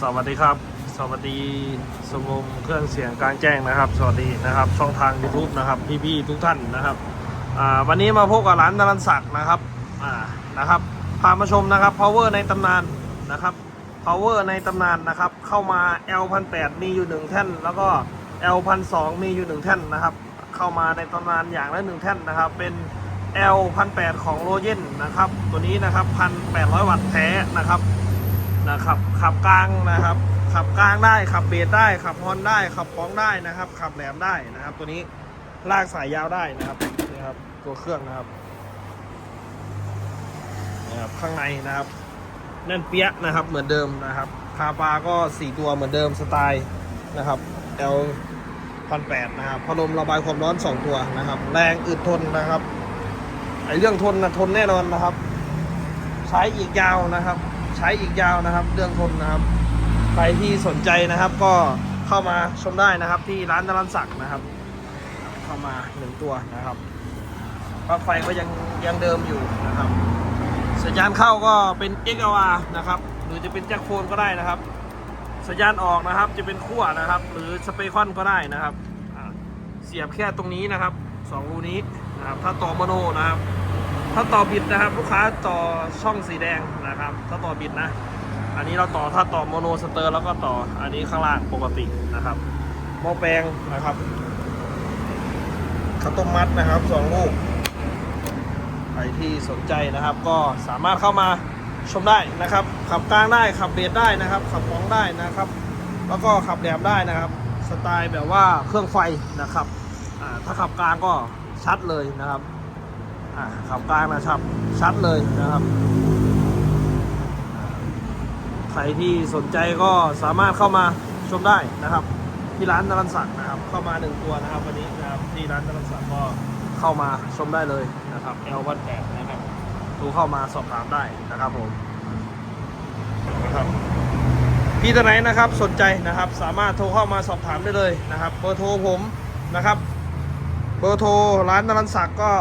สวัสดีครับ สวัสดีสมมเครื่องเสียงกลางแจ้งนะครับ สวัสดีนะครับ ช่องทาง YouTube นะครับพี่ๆทุกท่านนะครับวันนี้มาพบกับร้านนรันศักดิ์นะครับนะครับพามาชมนะครับ power ในตำนานนะครับ power ในตำนานนะครับ เข้ามา L 1 8 0มีอยู่หนึ่งแท่น แล้วก็ L 1 2 0มีอยู่หนึ่งแท่นนะครับ เข้ามาในตำนานอย่างละหนึ่งแท่นนะครับ เป็น L 1 8 0ของโรเจนนะครับ ตัวนี้นะครับ 1,800 วัตต์แท้นะครับนะครับ ขับกลางนะครับ ขับกลางได้ ขับเบสได้ ขับฮอนได้ ขับป้องได้นะครับ ขับแหลมได้นะครับ ตัวนี้ลากสายยาวได้นะครับนี่ครับ ตัวเครื่องนะครับนะครับข้างในนะครับแน่นเปี้ยะนะครับ เหมือนเดิมนะครับคาปาก็ 4 ตัวเหมือนเดิมสไตล์นะครับ L พันแปดนะครับพัดลมระบายความร้อน 2 ตัวนะครับ แรงอึดทนนะครับไอเรื่องทนนะทนแน่นอนนะครับ ใช้อีกยาวนะครับ ใช้อีกยาวนะครับ เรื่องทนนะครับ ใครที่สนใจนะครับ ก็เข้ามาชมได้นะครับ ที่ร้านนรันศักดิ์นะครับ เข้ามาหนึ่งตัวนะครับปลั๊กไฟก็ยังยังเดิมอยู่นะครับ สัญญาณเข้าก็เป็น XLR นะครับ หรือจะเป็นแจ็คโฟนก็ได้นะครับ สัญญาณออกนะครับ จะเป็นขั้วนะครับ หรือสเปคอนก็ได้นะครับเสียบแค่ตรงนี้นะครับสองรูนี้นะครับ ถ้าต่อโมโนนะครับ ถ้าต่อบิดนะครับ ลูกค้าต่อช่องสีแดงนะครับ ถ้าต่อบิดนะ อันนี้เราต่อถ้าต่อโมโนสเตอร์แล้วก็ต่ออันนี้ข้างล่างปกตินะครับหม้อแปลงนะครับข้าวต้มมัดนะครับสองลูกใครที่สนใจนะครับ ก็สามารถเข้ามาชมได้นะครับ ขับกลางได้ขับเบสได้นะครับ ขับฟองได้นะครับ แล้วก็ขับแหลมได้นะครับ สไตล์แบบว่าเครื่องไฟนะครับถ้าขับกลางก็ชัดเลยนะครับ ขับกลางนะครับชัดเลยนะครับอ่าใครที่สนใจก็สามารถเข้ามาชมได้นะครับ ที่ร้านนรันศักดิ์นะครับ เข้ามาหนึ่งตัวนะครับ วันนี้นะครับที่ร้านนรันศักดิ์ก็เข้ามาชมได้เลยนะครับ L วันแปดนะครับดูเข้ามาสอบถามได้นะครับผมนะครับพี่ท่านไหนนะครับสนใจนะครับ สามารถโทรเข้ามาสอบถามได้เลยนะครับเบอร์โทรผมนะครับ เบอร์โทรร้านนรันศักดิ์ก็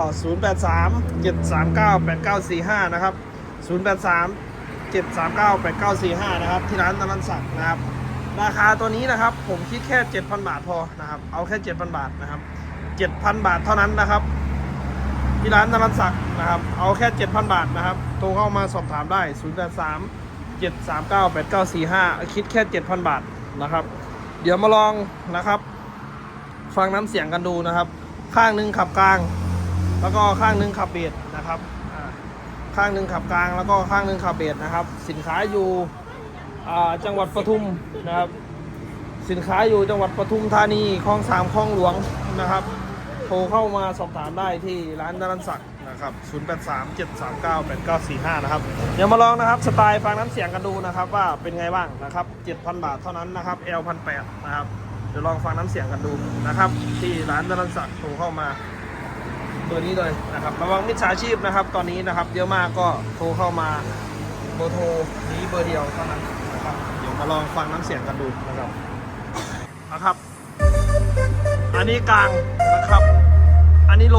083 739 8945 นะครับ 083 739 8945 นะครับ ที่ร้านนรันศักดิ์นะครับ ราคาตัวนี้นะครับ ผมคิดแค่ 7,000 บาทพอนะครับ เอาแค่ 7,000 บาทนะครับ 7,000 บาทเท่านั้นนะครับ ที่ร้านนรันศักดิ์นะครับ เอาแค่ 7,000 บาทนะครับ โทรเข้ามาสอบถามได้ 083 739 8945 คิดแค่ 7,000 บาทนะครับ เดี๋ยวมาลองนะครับฟังน้ำเสียงกันดูนะครับ ข้างหนึ่งขับกลาง แล้วก็ข้างหนึ่งขับเบสนะครับข้างหนึ่งขับกลางแล้วก็ข้างหนึ่งขับเบสนะครับ สินค้าอยู่จังหวัดปทุมนะครับ สินค้าอยู่จังหวัดปทุมธานีคลองสามคลองหลวงนะครับ โทรเข้ามาสอบถามได้ที่ร้านดารันศักดิ์นะครับ 083 739 8945 นะครับ เดี๋ยวมาลองนะครับสไตล์ฟังน้ำเสียงกันดูนะครับ ว่าเป็นไงบ้างนะครับ 7,000 บาทเท่านั้นนะครับ L 1 8 0 0 นะครับ ดี๋ยวลองฟังน้ำเสียงกันดูนะครับ ที่ร้านดารันศักดิ์โทรเข้ามา ตัวนี้เลยนะครับระวังมิจฉาชีพนะครับ ตอนนี้นะครับเยอะมากก็โทรเข้ามาเบอร์โทรนี้เบอร์เดียวเท่านั้นนะครับเดี๋ยวมาลองฟังน้ำเสียงกันดูนะครับนะครับ อันนี้กลางนะครับ อันนี้โล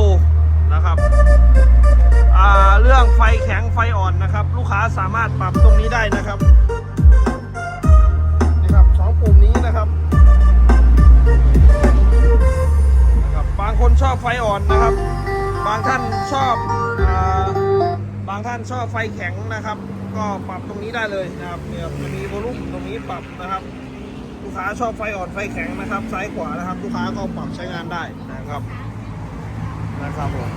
นะครับอ่าเรื่องไฟแข็งไฟอ่อนนะครับ ลูกค้าสามารถปรับตรงนี้ได้นะครับ ครับางคนชอบไฟอ่อนนะครับ บางท่านชอบอบางท่านชอบไฟแข็งนะครับ ก็ปรับตรงนี้ได้เลยนะครับเนี่ยจะมีโวลุ่มตรงนี้ปรับนะครับ ลูกค้าชอบไฟอ่อนไฟแข็งนะครับ ซ้ายขวานะครับ ลูกค้าก็ปรับใช้งานได้นะครับนะครับผม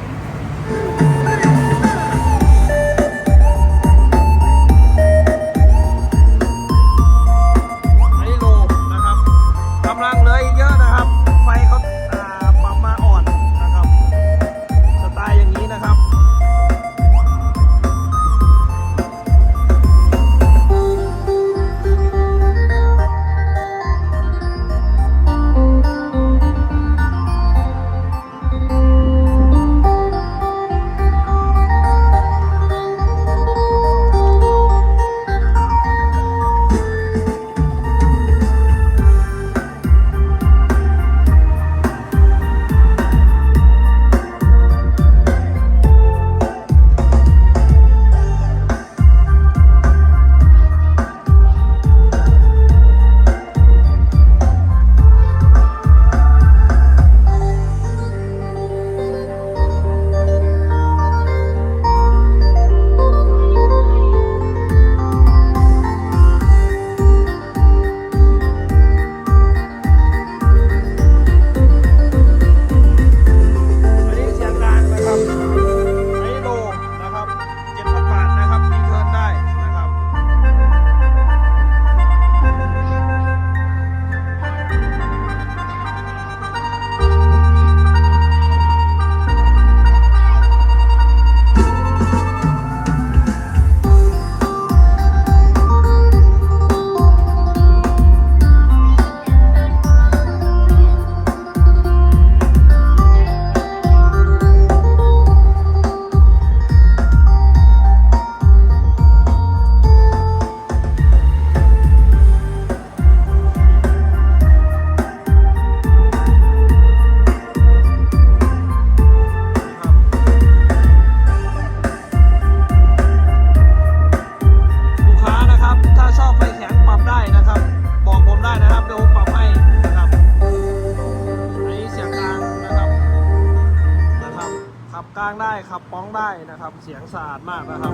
กลางได้ขับป้องได้นะครับ เสียงสะอาดมากนะครับ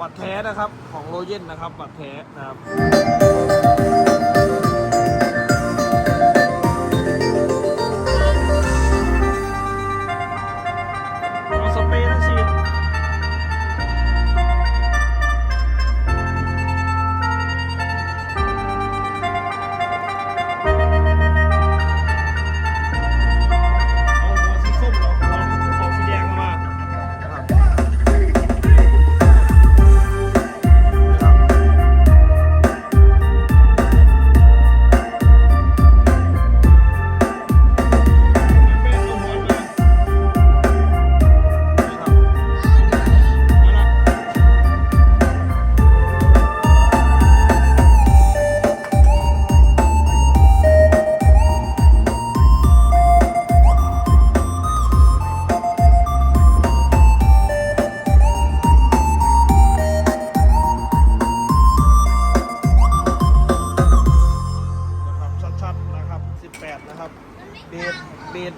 วัดแท้นะครับของโรเยนนะครับวัดแท้นะครับ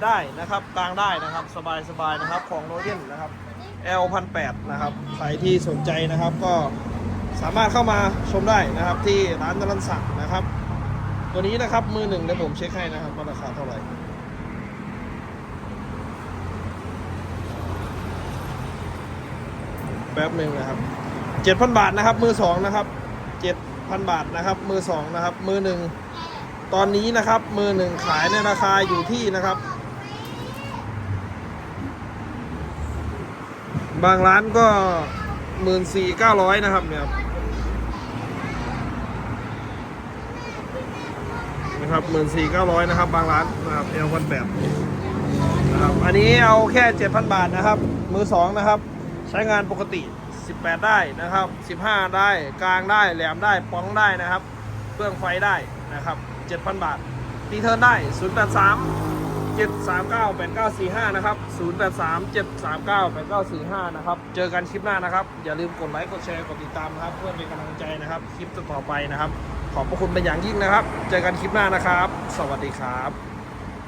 ได้นะครับกลางได้นะครับสบายสบายนะครับของโรเดนนะครับ L 1 8 0 0นะครับใครที่สนใจนะครับก็สามารถเข้ามาชมได้นะครับที่ร้านจรันสักดิ์นะครับ ตัวนี้นะครับมือหนึ่งเดี๋ยวผมเช็คให้นะครับว่าราคาเท่าไหร่แป๊บหนึ่งนะครับเจ็ดพันบาทนะครับมือสองนะครับเจ็ดพันบาทนะครับมือสองนะครับมือหนึ่งตอนนี้นะครับมือหนึ่งขายในราคาอยู่ที่นะครับ บางร้านก็หมื่นสี่เก้าร้อยนะครับเนี่ยนะครับหมื่นสี่เก้าร้อยนะครับ บางร้านนะครับเอลวันแบบนะครับอันนี้เอาแค่เจ็ดพันบาทนะครับ มือสองนะครับ ใช้งานปกติ 18 ได้นะครับ 15 ได้กลางได้แหลมได้ป้องได้นะครับเครื่องไฟได้นะครับ 7,000 บาทตีเทิร์นได้ 083 739 8945 นะครับ 083 739 8945 นะครับ เจอกันคลิปหน้านะครับ อย่าลืมกดไลค์ กดแชร์ กดติดตามนะครับ เพื่อเป็นกำลังใจนะครับ คลิปต่อไปนะครับ ขอบพระคุณเป็นอย่างยิ่งนะครับ เจอกันคลิปหน้านะครับ สวัสดีครับ